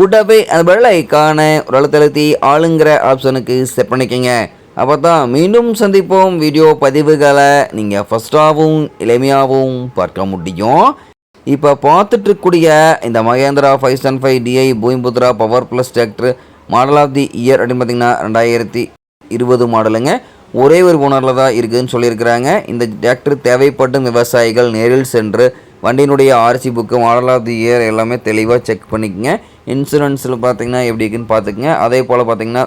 கூட்டவே அந்த பெல் ஐக்கான ஒரு அழுத்தழுத்தி ஆளுங்கிற ஆப்ஷனுக்கு செட் பண்ணிக்கோங்க. அப்போ தான் மீண்டும் சந்திப்போம். வீடியோ பதிவுகளை நீங்கள் ஃபஸ்ட்டாகவும் எளிமையாகவும் பார்க்க முடியும். இப்போ பார்த்துட்ருக்கூடிய இந்த Mahindra five seven five DI Bhoomiputra power plus tractor model of the year அப்படின்னு பார்த்தீங்கன்னா ரெண்டாயிரத்தி இருபது மாடலுங்க. ஒரே ஒரு ஓனரில் தான் இருக்குதுன்னு சொல்லியிருக்கிறாங்க. இந்த டிராக்டர் தேவைப்படும் விவசாயிகள் நேரில் சென்று வண்டியினுடைய RC book model of the year எல்லாமே தெளிவாக செக் பண்ணிக்கங்க. இன்சூரன்ஸில் பார்த்தீங்கன்னா எப்படி இருக்குன்னு பார்த்துக்குங்க. அதே போல் பார்த்தீங்கன்னா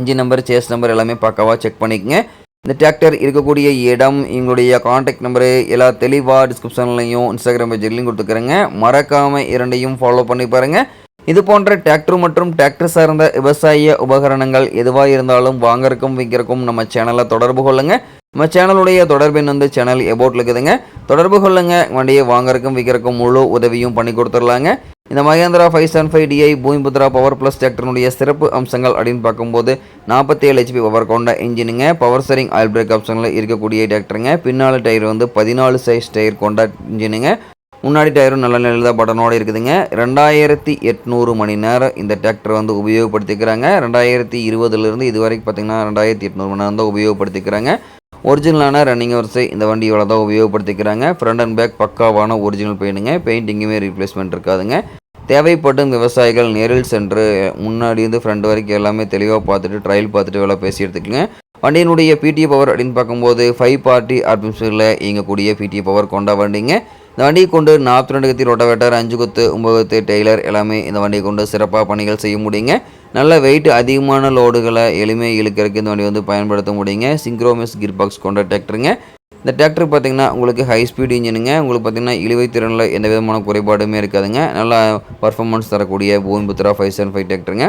இன்ஜின் நம்பர் சேஸ் நம்பர் எல்லாமே பக்காவாக செக் பண்ணிக்கங்க. இந்த டிராக்டர் இருக்கக்கூடிய இடம் எங்களுடைய காண்டாக்ட் நம்பரு எல்லா தெளிவாக டிஸ்கிரிப்ஷன்லையும் இன்ஸ்டாகிராம் பேஜ்லையும் கொடுத்துக்கிறேங்க. மறக்காமல் இரண்டையும் ஃபாலோ பண்ணி பாருங்கள் இது போன்ற டிராக்டர் மற்றும் டிராக்டர் சார்ந்த விவசாய உபகரணங்கள் எதுவாக இருந்தாலும் வாங்கறக்கும் விற்கிறக்கும் நம்ம சேனலை தொடர்பு கொள்ளுங்க. நம்ம சேனலுடைய தொடர்பின் வந்து சேனல் எபோட்டில் இருக்குதுங்க. தொடர்பு கொள்ளுங்க. வண்டியை வாங்கறக்கும் விற்கிறக்கும் முழு உதவியும் பண்ணி கொடுத்துடலாங்க. இந்த Mahindra five seven five DI Bhoomiputra power plus டிராக்டருடைய சிறப்பு அம்சங்கள் அப்படின்னு பார்க்கும்போது நாற்பத்தி ஏழு ஹெச்பி பவர் கொண்ட இன்ஜினுங்க பவர் ஸ்டரிங் ஆயில் பிரேக் ஆப்ஷனில் இருக்கக்கூடிய டிராக்டருங்க பின்னால் டயர் வந்து பதினாலு சைஸ் டயர் கொண்ட இன்ஜினுங்க முன்னாடி டயரும் நல்ல நிலையில் தான் பட்டனோடு இருக்குதுங்க. ரெண்டாயிரத்தி எட்நூறு மணி நேரம் இந்த டிராக்டர் வந்து உபயோகப்படுத்திக்கிறாங்க. ரெண்டாயிரத்தி இருபதுலேருந்து இது வரைக்கும் பார்த்தீங்கன்னா ரெண்டாயிரத்தி எட்நூறு மணி நேரம் தான் உபயோகப்படுத்திக்கிறாங்க. ஒரிஜினலான ரன்னிங் வரிசை இந்த வண்டியோட தான் உபயோகப்படுத்திக்கிறாங்க. ஃப்ரண்ட் அண்ட் பேக் பக்காவான ஒரிஜினல் பெயிண்டுங்க பெயிண்டிங்குமே ரீப்ளேஸ்மெண்ட் இருக்காதுங்க. தேவைப்படும் விவசாயிகள் நேரில் சென்று முன்னாடி இருந்து ஃப்ரண்ட் வரைக்கும் எல்லாமே தெளிவாக பார்த்துட்டு ட்ரையல் பார்த்துட்டு வேலை பேசி எடுத்துக்கங்க. வண்டியினுடைய பிடிஏ பவர் அப்படின்னு பார்க்கும்போது ஃபைவ் பார்ட்டி ஆர்பிஎம்ஸில் இயங்கக்கூடிய பிடி பவர் கொண்ட வண்டிங்க. இந்த வண்டியை கொண்டு நாற்பத்தி ரெண்டு கத்தி ரொட்டவேட்டர் அஞ்சு கொத்து ஒம்பது கொத்து டெய்லர் எல்லாமே இந்த வண்டியை கொண்டு சிறப்பாக பணிகள் செய்ய முடியுங்க. நல்ல வெயிட் அதிகமான லோடுகளை எளிமையாக இழுக்கிறதுக்கு இந்த வண்டி வந்து பயன்படுத்த முடியுங்க. சிங்க்ரோமிஸ் கிர் பாக்ஸ் கொண்ட டிராக்டருங்க இந்த டிராக்டர் பார்த்தீங்கன்னா உங்களுக்கு ஹை ஸ்பீட் இன்ஜினுங்க உங்களுக்கு பார்த்தீங்கன்னா இழுவை திறனில் எந்த விதமான குறைபாடுமே இருக்காதுங்க. நல்லா பர்ஃபார்மன்ஸ் தரக்கூடிய பூன்புத்ரா ஃபைவ் செவன் ஃபைவ் டிராக்டருங்க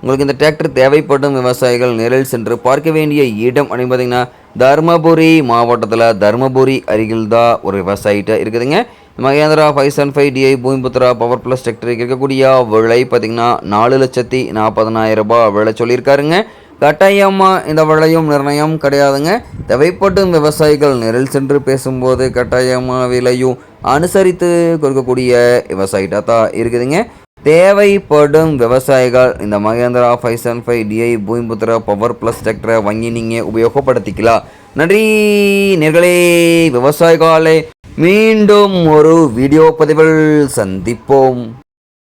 உங்களுக்கு இந்த டிராக்டர் தேவைப்படும் விவசாயிகள் நேரில் சென்று பார்க்க வேண்டிய இடம் அப்படின்னு பார்த்தீங்கன்னா தருமபுரி மாவட்டத்தில் தருமபுரி அருகில் தான் ஒரு விவசாயிட்ட இருக்குதுங்க. Mahindra five seven five DI Bhoomiputra power plus டிராக்டருக்கு இருக்கக்கூடிய விலை பார்த்தீங்கன்னா நாலு லட்சத்தி நாற்பதனாயிரம் ரூபாய் விலை சொல்லியிருக்காருங்க. கட்டாயமாக இந்த விலையும் நிர்ணயம் கிடையாதுங்க. தேவைப்படும் விவசாயிகள் நேரில் சென்று பேசும்போது கட்டாயமாக விலையும் அனுசரித்து கொடுக்கக்கூடிய விவசாயிட்டாக தான் இருக்குதுங்க. தேவைப்படும் விவசாயிகள் இந்த Mahindra five seven five DI Bhoomiputra power plus டிராக்டரை வாங்கி நீங்கள் உபயோகப்படுத்திக்கலாம். நன்றி நேர்களே விவசாயிகளே. மீண்டும் ஒரு வீடியோ பதிவில் சந்திப்போம்.